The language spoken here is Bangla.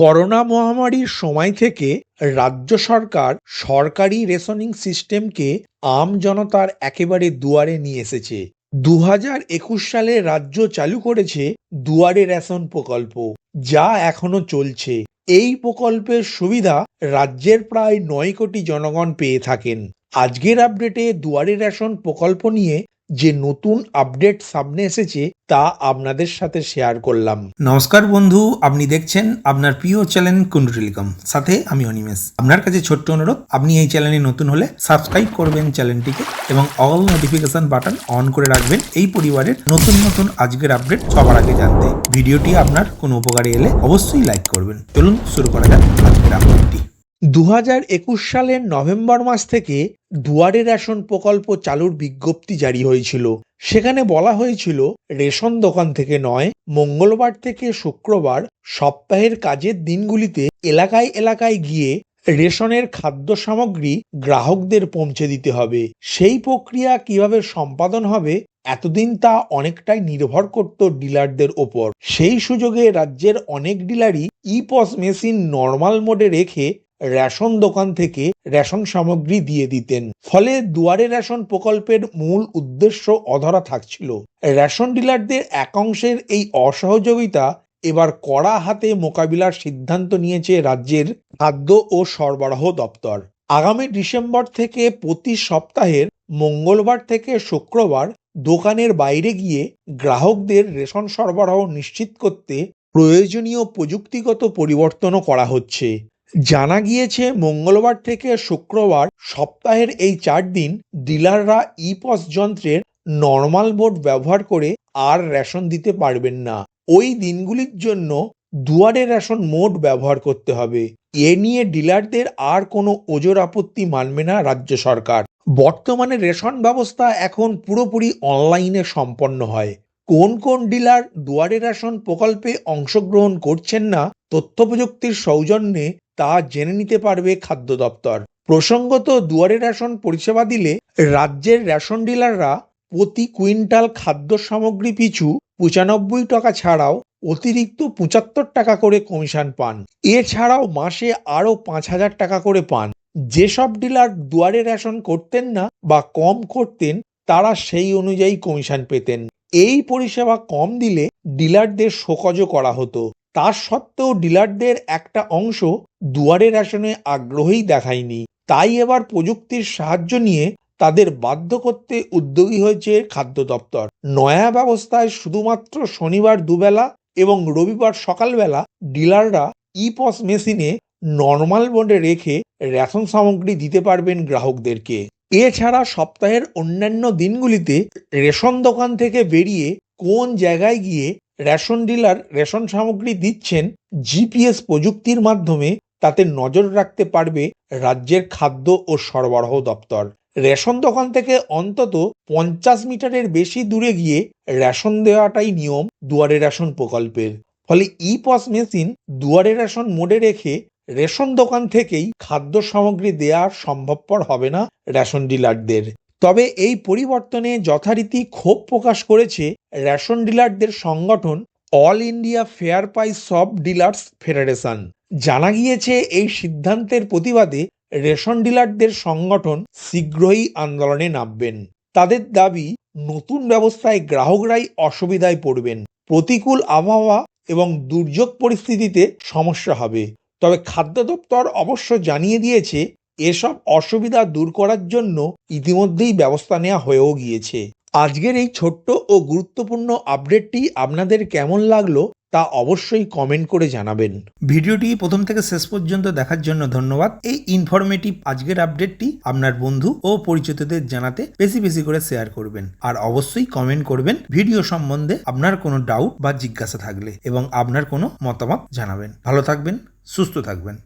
করোনা মহামারীর সময় থেকে রাজ্য সরকার সরকারি রেশনিং সিস্টেমকে আম জনতার একেবারে দুয়ারে নিয়ে এসেছে। দু হাজার একুশ সালে রাজ্য চালু করেছে দুয়ারে রেশন প্রকল্প, যা এখনও চলছে। এই প্রকল্পের সুবিধা রাজ্যের প্রায় নয় কোটি জনগণ পেয়ে থাকেন। আজকের আপডেটে দুয়ারে রেশন প্রকল্প নিয়ে যে নতুন আপডেট সামনে এসেছে, তা আপনাদের সাথে শেয়ার করলাম। নমস্কার বন্ধু, আপনি দেখছেন আপনার প্রিয় চ্যানেল কুন্ডু টেলিকম সাথে আমি অনিমেষ। আপনার কাছে ছোট্ট অনুরোধ, আপনি এই চ্যানেলে নতুন হলে সাবস্ক্রাইব করবেন চ্যানেলটিকে এবং অল নোটিফিকেশন বাটন অন করে রাখবেন এই পরিবারের নতুন নতুন আজকের আপডেট সবার আগে জানতে। ভিডিওটি আপনার কোনো উপকারে এলে অবশ্যই লাইক করবেন। চলুন শুরু করা যাক আজকের আপডেটটি দু একুশ সালের নভেম্বর মাস থেকে দুয়ারে রেশন প্রকল্প চালুর বিজ্ঞপ্তি জারি হয়েছিল। সেখানে বলা হয়েছিল, রেশন দোকান থেকে নয়, মঙ্গলবার থেকে শুক্রবার সপ্তাহের কাজের দিনগুলিতে এলাকায় এলাকায় গিয়ে রেশনের খাদ্য সামগ্রী গ্রাহকদের পৌঁছে দিতে হবে। সেই প্রক্রিয়া কীভাবে সম্পাদন হবে, এতদিন তা অনেকটাই নির্ভর করত ডিলারদের ওপর। সেই সুযোগে রাজ্যের অনেক ডিলারই ই পস মেশিন নর্মাল মোডে রেখে রেশন দোকান থেকে রেশন সামগ্রী দিয়ে দিতেন। ফলে দুয়ারে রেশন প্রকল্পের মূল উদ্দেশ্য অধরা থাকছিল। রেশন ডিলারদের একাংশের এই অসহযোগিতা এবার কড়া হাতে মোকাবিলার সিদ্ধান্ত নিয়েছে রাজ্যের খাদ্য ও সরবরাহ দপ্তর। আগামী ডিসেম্বর থেকে প্রতি সপ্তাহের মঙ্গলবার থেকে শুক্রবার দোকানের বাইরে গিয়ে গ্রাহকদের রেশন সরবরাহ নিশ্চিত করতে প্রয়োজনীয় প্রযুক্তিগত পরিবর্তনও করা হচ্ছে। জানা গিয়েছে, মঙ্গলবার থেকে শুক্রবার সপ্তাহের এই চার দিন ডিলাররা ইপস যন্ত্রের নর্মাল বোর্ড ব্যবহার করে আর রেশন দিতে পারবেন না। ওই দিনগুলির জন্য দুয়ারে রেশন মোড ব্যবহার করতে হবে। এ নিয়ে ডিলারদের আর কোনো ওজোর আপত্তি মানবে না রাজ্য সরকার। বর্তমানে রেশন ব্যবস্থা এখন পুরোপুরি অনলাইনে সম্পন্ন হয়। কোন কোন ডিলার দুয়ারে রেশন প্রকল্পে অংশগ্রহণ করছেন না তথ্য প্রযুক্তির সৌজন্যে তা জেনে নিতে পারবে খাদ্য দপ্তর। প্রসঙ্গত, দুয়ারে রেশন পরিষেবা দিলে রাজ্যের রেশন ডিলাররা প্রতি কুইন্টাল খাদ্য সামগ্রী পিছু পঁচানব্বই টাকা ছাড়াও অতিরিক্ত পঁচাত্তর টাকা করে কমিশন পান। এছাড়াও মাসে আরও পাঁচ হাজার টাকা করে পান। যেসব ডিলার দুয়ারে রেশন করতেন না বা কম করতেন, তারা সেই অনুযায়ী কমিশন পেতেন। এই পরিষেবা কম দিলে ডিলারদের শোকজও করা হতো। তার সত্ত্বেও ডিলারদের একটা অংশ দুয়ারে রেশনে আগ্রহী দেখায়নি। তাই এবার প্রযুক্তির সাহায্য নিয়ে তাদের বাধ্য করতে উদ্যোগী হয়েছে খাদ্য দপ্তর। নয়া ব্যবস্থায় শুধুমাত্র শনিবার দুবেলা এবং রবিবার সকালবেলা ডিলাররা ইপস মেশিনে নর্মাল মোডে রেখে রেশন সামগ্রী দিতে পারবেন গ্রাহকদেরকে। এছাড়া সপ্তাহের অন্যান্য দিনগুলিতে রেশন দোকান থেকে বেরিয়ে কোন জায়গায় গিয়ে রেশন ডিলার রেশন সামগ্রী দিচ্ছেন জিপিএস প্রযুক্তির মাধ্যমে, তাতে নজর রাখতে পারবে রাজ্যের খাদ্য ও সরবরাহ দপ্তর। রেশন দোকান থেকে অন্তত পঞ্চাশ মিটারের বেশি দূরে গিয়ে রেশন দেওয়াটাই নিয়ম দুয়ারে রেশন প্রকল্পের। ফলে ই পস মেশিন দুয়ারে রেশন মোডে রেখে রেশন দোকান থেকেই খাদ্য সামগ্রী দেওয়া সম্ভবপর হবে না রেশন ডিলারদের। তবে এই পরিবর্তনে যথারীতি ক্ষোভ প্রকাশ করেছে রেশন ডিলারদের সংগঠন all India fair price shop dealers federation. জানা গিয়েছে, এই সিদ্ধান্তের প্রতিবাদে রেশন ডিলারদের সংগঠন শীঘ্রই আন্দোলনে নামবেন। তাদের দাবি, নতুন ব্যবস্থায় গ্রাহকরাই অসুবিধায় পড়বেন। প্রতিকূল আবহাওয়া এবং দুর্যোগ পরিস্থিতিতে সমস্যা হবে। তবে খাদ্য দপ্তর অবশ্য জানিয়ে দিয়েছে এসব অসুবিধা দূর করার জন্য ইতিমধ্যেই ব্যবস্থা নেওয়া হয়েও গিয়েছে। আজকের এই ছোট্ট ও গুরুত্বপূর্ণ আপডেটটি আপনাদের কেমন লাগল তা অবশ্যই কমেন্ট করে জানাবেন। ভিডিওটি প্রথম থেকে শেষ পর্যন্ত দেখার জন্য ধন্যবাদ। এই ইনফরমেটিভ আজকের আপডেটটি আপনার বন্ধু ও পরিচিতদের জানাতে বেশি বেশি করে শেয়ার করবেন। আর অবশ্যই কমেন্ট করবেন ভিডিও সম্বন্ধে আপনার কোনো ডাউট বা জিজ্ঞাসা থাকলে এবং আপনার কোনো মতামত জানাবেন। ভালো থাকবেন, সুস্থ থাকবেন।